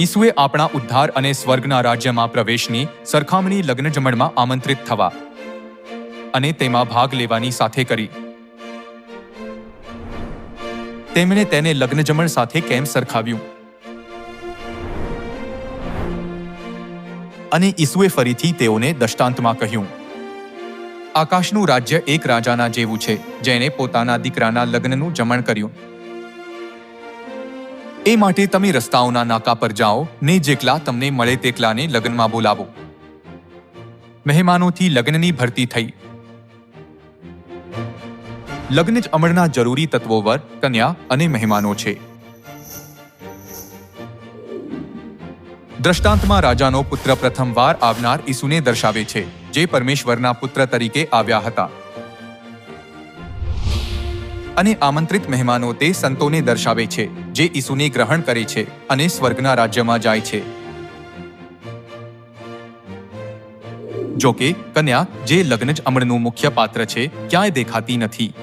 ઈસુએ આપણા ઉદ્ધાર અને સ્વર્ગના રાજ્યમાં પ્રવેશની સરખામણી લગ્ન જમણમાં આમંત્રિત થવા અને તેમાં ભાગ લેવાની સાથે કરી. તેમણે તેને લગ્ન જમણ સાથે કેમ સરખાવ્યું? અને ઈસુએ ફરીથી તેઓને દષ્ટાંતમાં કહ્યું, આકાશનું રાજ્ય એક રાજાના જેવું છે, જેણે પોતાના દીકરાના લગ્નનું જમણ કર્યું. એ માટે તમે રસ્તાઓના નાકા પર જાઓ, ને જેટલા તમને મળે તેટલાને લગ્નમાં બોલાવો. મહેમાનોથી લગ્નની ભરતી થઈ. લગ્ન જ અમળના જરૂરી તત્વો વર, કન્યા અને મહેમાનો છે. દ્રષ્ટાંતમાં રાજાનો પુત્ર પ્રથમવાર આવનાર ઈસુને દર્શાવે છે, જે પરમેશ્વરના પુત્ર તરીકે આવ્યા હતા. અને આમંત્રિત મહેમાનો તે સંતોને દર્શાવે છે, જે ઈસુને ગ્રહણ કરે છે અને સ્વર્ગના રાજ્યમાં જાય છે. જો કે, કન્યા, જે લગ્ન જ અમળનું મુખ્ય પાત્ર છે, ક્યાંય દેખાતી નથી.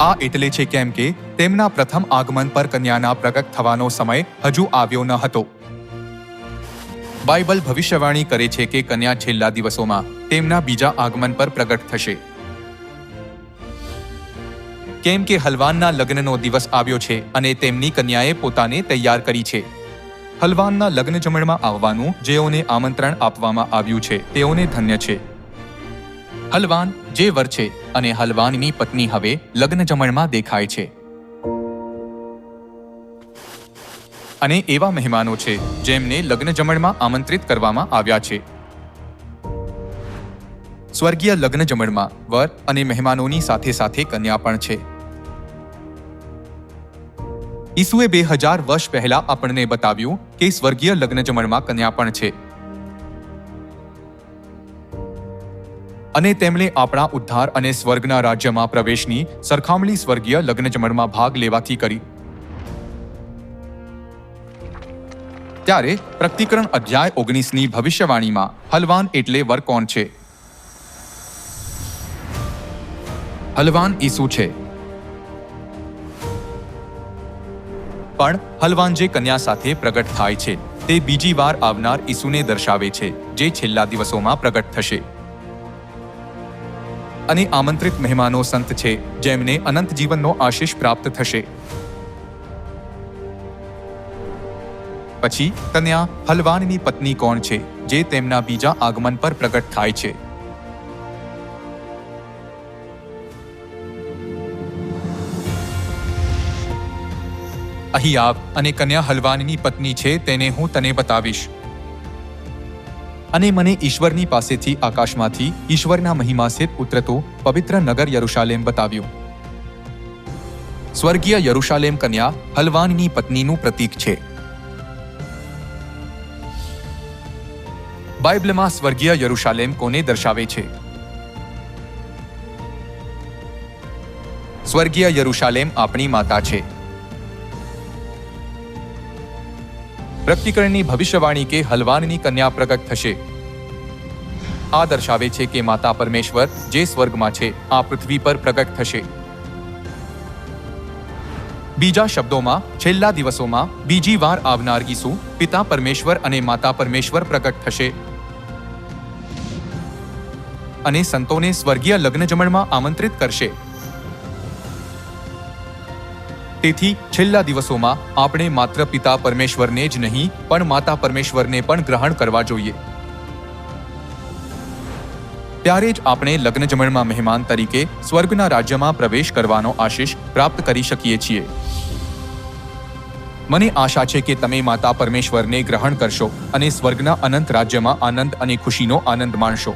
આ એટલે છે કેમ કે, તેમના પ્રથમ આગમન પર કન્યાના પ્રગટ થવાનો સમય હજુ આવ્યો ન હતો. બાઇબલ ભવિષ્યવાણી કરે છે કે કન્યા છેલ્લા દિવસોમાં તેમના બીજા આગમન પર પ્રગટ થશે. કેમ કે હલવાનના લગ્નનો દિવસ આવ્યો છે અને તેમની કન્યાએ પોતાને તૈયાર કરી છે. હલવાનના લગ્ન જમણમાં આવવાનું જેઓને આમંત્રણ આપવામાં આવ્યું છે, તેઓને ધન્ય છે. હલવાન જે વર છે અને હલવાનની પત્ની હવે લગ્ન જમણમાં દેખાય છે. અને એવા મહેમાનો છે, જેમને લગ્ન જમણમાં આમંત્રિત કરવામાં આવ્યા છે. સ્વર્ગીય લગ્ન જમણમાં વર અને મહેમાનોની સાથે સાથે કન્યા પણ છે. ઈસુએ બે હજાર વર્ષ પહેલા આપણને બતાવ્યું કે સ્વર્ગીય લગ્ન જમણમાં કન્યા પણ છે. અને તેમણે આપણા ઉદ્ધાર અને સ્વર્ગના રાજ્યમાં પ્રવેશની સરખામણી સ્વર્ગીય લગ્ન જમણમાં ભાગ લેવાથી કરી. ત્યારે પ્રકટીકરણ અધ્યાય ઓગણીસની ભવિષ્યવાણીમાં, હલવાન એટલે વર કોણ છે. હલવાન ઈસુ છે. પણ હલવાન જે કન્યા સાથે પ્રગટ થાય છે, તે બીજી વાર આવનાર ઈસુને દર્શાવે છે, જે છેલ્લા દિવસોમાં પ્રગટ થશે. અને આમંત્રિત મહેમાનો સંત છે, જેમને અનંત જીવનનો આશીષ પ્રાપ્ત થશે. પછી કન્યા હલવાનની પત્ની કોણ છે, જે તેમના બીજા આગમન પર પ્રગટ થાય છે? અહીં આવ અને કન્યા હલવાનની પત્ની છે તેને હું તને બતાવીશ. અને મને ઈશ્વરની પાસેથી આકાશમાંથી ઈશ્વરના મહિમા સેત ઉતરતો પવિત્ર નગર યરુશાલેમ બતાવ્યું. સ્વર્ગીય યરુશાલેમ કન્યા હલવાનની પત્નીનું પ્રતીક છે. બાઇબલમાં સ્વર્ગીય યરુશાલેમ કોને દર્શાવે છે? સ્વર્ગીય યરુશાલેમ આપણી માતા છે. પ્રકટીકરણની ભવિષ્યવાણી કે હલવાનની કન્યા પ્રગટ થશે. આ દર્શાવે છે કે માતા પરમેશ્વર જે સ્વર્ગમાં છે, આ પૃથ્વી પર પ્રગટ થશે. બીજા શબ્દોમાં, છેલ્લા દિવસોમાં, બીજી વાર આવનાર ઈસુ, પિતા પરમેશ્વર અને માતા પરમેશ્વર પ્રગટ થશે. અને સંતોને સ્વર્ગીય લગ્ન જમણમાં આમંત્રિત કરશે. તેથી છેલ્લા દિવસોમાં આપણે માત્ર પિતા પરમેશ્વરને જ નહીં, પણ માતા પરમેશ્વરને પણ ગ્રહણ કરવા જોઈએ. ત્યારે જ આપણે લગ્ન જમણમાં મહેમાન તરીકે સ્વર્ગના રાજ્યમાં પ્રવેશ કરવાનો આશીષ પ્રાપ્ત કરી શકીએ છીએ. મને આશા છે કે તમે માતા પરમેશ્વરને ગ્રહણ કરશો અને સ્વર્ગના અનંત રાજ્યમાં આનંદ અને ખુશીનો આનંદ માણશો.